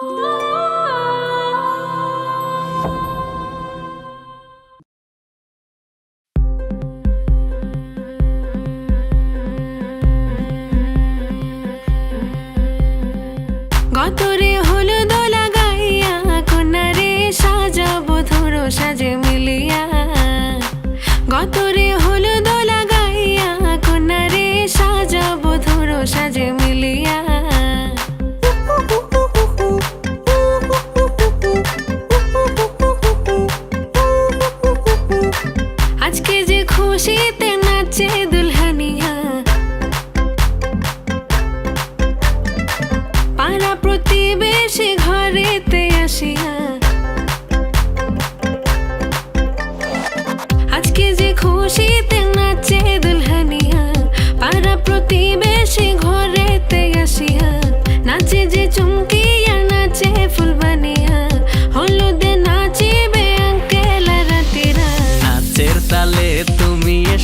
গতরে হলুদ লাগাইয়া কন্যারে সাজাবো সাজে মিলিয়া। গতরে আজকে যে খুশিতে নাচে দুলহানিয়া। পাড়া প্রতিবেশী ঘরেতে আসিয়া। খুশিতে নাচে দুলহানিয়া, পাড়া প্রতিবেশী ঘরেতে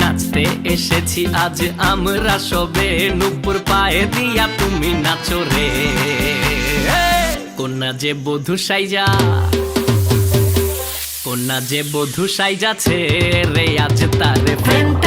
নাচতে এসেছি, আজ আমরা সবে নুপুর পায়ে দিয়া তুমি নাচো রে। কন্যা যে বধু সাইজা, কন্যা যে বধু সাইজাছে রে, আজ তার ফ্যান্টাস্টিক